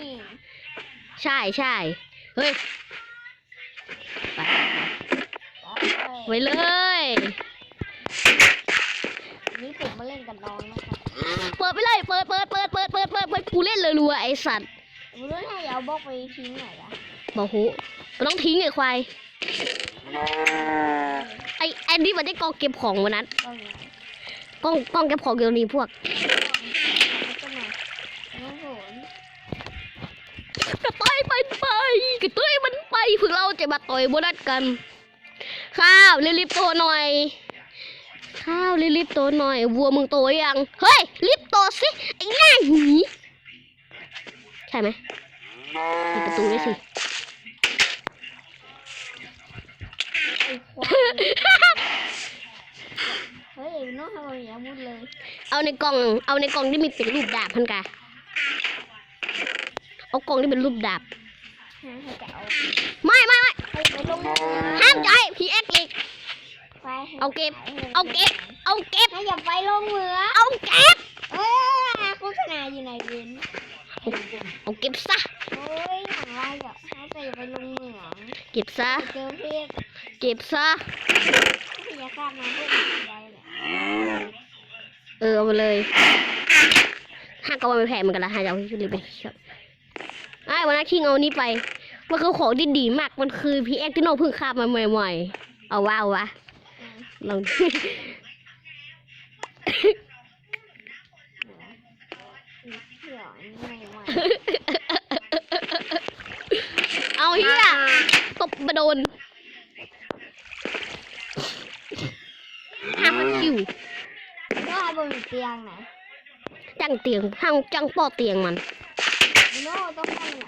นี่ใช่ใช่เฮ้ยไปไปไว้เลยนี่ผมมาเล่นกับน้องนะครับเปิดไปเลยเปิดเปิดเปิดเปิดเปิดเปิดเปิดกูเล่นเลยรัวๆไอสัตว์ผมรู้ถ้าอย่าเอาบล็อกไปทิ้งไหนอะบอกหูก็ต้องทิ้งไอ้ควายไอไอ้นี่มันได้กองเก็บของวันนั้นต้องไงกองกองเก็บของเดี๋ยวนี้พวกก็มาน้องผม กระต่ายไปไปกระต่ายมันไปพื่อเราจะมาต่อยโบนัดกัน ข้าวรีบๆโตหน่อย ข้าวรีบๆโตหน่อย วัวมึงโตยัง เฮ้ยรีบโตสิไอ้ง่ายหนีใช่ไหมปิดประตูด้วยสิเฮ้ยน้องทำอะไรอย่างมุดเลย เอาในกล่อง เอาในกล่องที่มีเป็นรูปดาบพันกา เอากล่องที่เป็นรูปดาบฮะให้จะเอาไม่ไม่ไม่ให้ไปลงมือห้ามใจพีเอ็กอีก ไปให้เอาเก็บ เอาเก็บ เอาเก็บ ให้อย่าไปลงมือเอาเก็บ เอ้ยโฆษณาอยู่ไหนเว้นเอาเก็บซะ โอ้ยอย่างไรอะให้แต่อย่าไปลงเหมืองเก็บซะ เจอเพศเก็บซะที่จะฆ่ามันเพื่ออะไรแหละเออเอามาเลยห้าก็ว่าไม่แพงเหมือนกันละห้าจะเอาที่รีบไปชอบไอ้ วันนั้นคิงเอานี่ไป มันคือของที่ดีมาก มันคือพีเอ็กที่โนเพิ่งคาบมาใหม่ๆ เอาวะเอาวะลองเผื่อไม่ไหวเอาเฮียตบมาโดนห้ามมันคิวก็ให้บนเตียงไหนจังเตียงห้างจังปอเตียงมัน โน่ต้องห้องไหน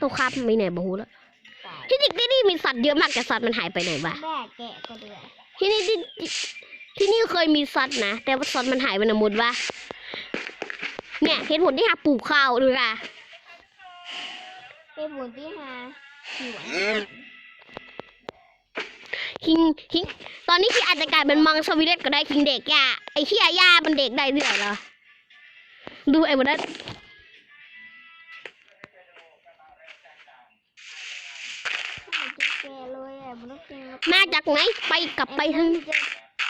ตัวคาบไม่ไหนบอกหูแล้วตายที่จริงที่นี่มีสัตว์เยอะมากแต่สัตว์มันหายไปไหนวะแม่แกะก็เดือดที่นี่ที่ที่ที่นี่เคยมีสัตว์นะแต่ว่าสัตว์มันหายไปไหนหมดวะเนี่ยเหตุผลที่หาปลูกข้าวดูค่ะเป็นบุญที่หาหิวคิงคิงตอนนี้คิงอาจจะกลายเป็นมังสวิรัตก็ได้คิงเด็กย่าไอ้เขี้ยย่ามันเด็กได้เรื่อยเหรอดูไอ้บนนั้น มันต้องกินมาจากไหนไปกลับไปทั้ง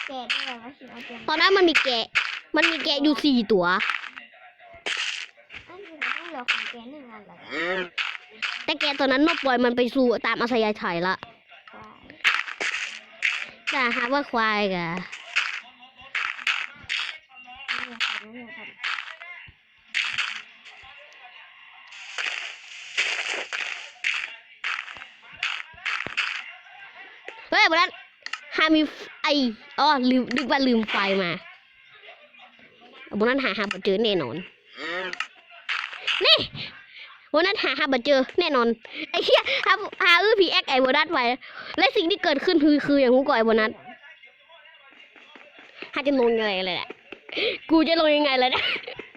แกะได้แบบว่าสิเอาเตียงตอนนั้นมันมีแกะ มันมีแกะอยู่สี่ตัว อันนี้ต้องเหลือของแกะหนึ่งอันเหรอแต่แกะตัวนั้นนกปล่อยมันไปสู่ตามอาศัยไถละควายจะหาว่าควายกะนี่ครับนี่ครับ เฮ้ยบนนั้นหามีไออ๋อลืมนึกว่าลืมไฟมาบนนั้นหาหาบ่เจอแน่นอน นี่วันนั้นหาหาบ่เจอแน่นอน ไอ้เหี้ยหาหาอื้อพีแอคไอ้บนนั้นไว้ และสิ่งที่เกิดขึ้นคือคืออย่างกูก่อยบนนั้นหาจะลงยังไงเลยแหละ กูจะลงยังไงเลยนะ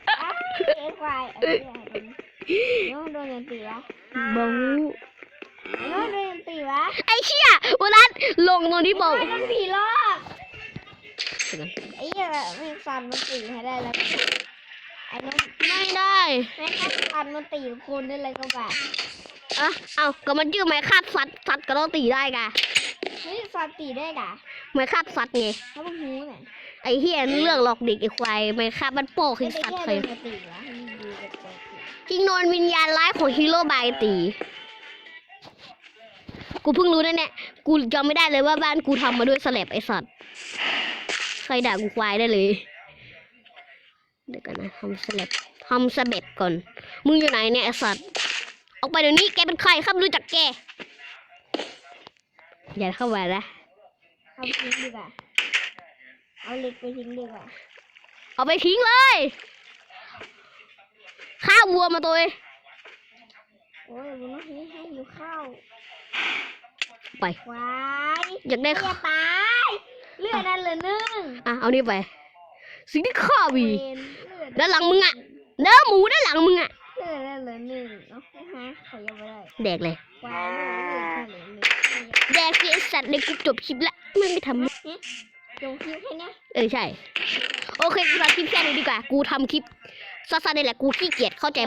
อ้าวเอ้ควายเอ้ยน้องโดนยันตีวะบง น้องโดนยันตีวะไอ้เชี่ยวันนั้นลงตรงที่บอกไอ้มันผีหลอกไอ้เหี้ยไม่ฟันมันตีให้ได้แล้วไอ้น้องไม่ได้แม่งฟันมันตีคนได้เลยก็แบบอะเอาก็มันชื่อไม้คาดสัตว์สัตว์ก็ต้องตีได้กะเฮ้ยฟันตีได้ด่ะไม้คาดสัตว์ไงเขาบอกหูน่ะไอ้เฮียเรื่องหลอกเด็กไอ้ควายไม้คาดมันโป้คือไม่ได้สัตว์แค่เคโดยนมาตีวะให้มันดูกับตัวตีจริงโนนวิญญาณร้ายของฮีโร่บายตี กูเพิ่งรู้นะเนี่ย กูจำไม่ได้เลยว่าบ้านกูทำมาด้วยสแลบไอ้สัตว์ ใครด่ากูควายได้เลย เดี๋ยวกันนะทำสแลบทำสแลบก่อน มึงอยู่ไหนเนี่ยไอ้สัตว์ ออกไปเดี๋ยวนี้แกเป็นใครครับรู้จักแก อย่าเข้ามานะเอาไปทิ้งดีกว่า เอาเหล็กไปทิ้งดีกว่า เอาไปทิ้งเลยข้าววัวมาตัวเองโอ้ยมันต้องให้ให้หิวข้าว ไปควายอยากได้อย่าข้าวตายเลือดนั่นเหลือหนึ่งอะเอานี่ไป สิ่งที่ข้าวีเวนเลือดด้านหลังมึงอะเนื้อหมูด้านหลังมึงอะเลือดนั่นเหลือหนึ่งเนาะฮะขอยังไม่ได้แดกเลยควายเลือดเลือดเหลือหนึ่งแดกสิไอ้สัตว์ในกูจบคลิปละไม่ไม่ทำ จงคิดแค่เนี้ยเออใช่ โอเคกูทำคลิปแค่นี้ดีกว่า กูทำคลิปสั้นๆนี่แหละกูขี้เกียจเข้าใจไหม